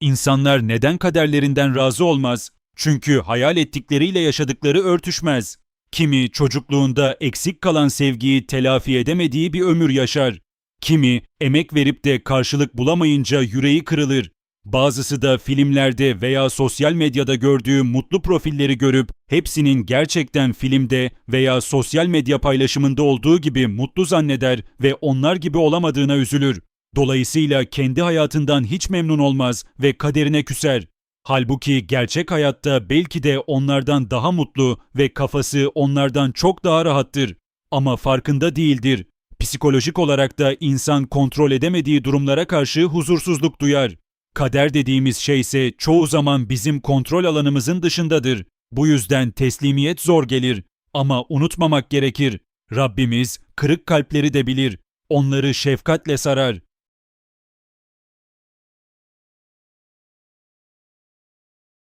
İnsanlar neden kaderlerinden razı olmaz? Çünkü hayal ettikleriyle yaşadıkları örtüşmez. Kimi çocukluğunda eksik kalan sevgiyi telafi edemediği bir ömür yaşar. Kimi emek verip de karşılık bulamayınca yüreği kırılır. Bazısı da filmlerde veya sosyal medyada gördüğü mutlu profilleri görüp hepsinin gerçekten filmde veya sosyal medya paylaşımında olduğu gibi mutlu zanneder ve onlar gibi olamadığına üzülür. Dolayısıyla kendi hayatından hiç memnun olmaz ve kaderine küser. Halbuki gerçek hayatta belki de onlardan daha mutlu ve kafası onlardan çok daha rahattır. Ama farkında değildir. Psikolojik olarak da insan kontrol edemediği durumlara karşı huzursuzluk duyar. Kader dediğimiz şey ise çoğu zaman bizim kontrol alanımızın dışındadır. Bu yüzden teslimiyet zor gelir. Ama unutmamak gerekir. Rabbimiz kırık kalpleri de bilir. Onları şefkatle sarar.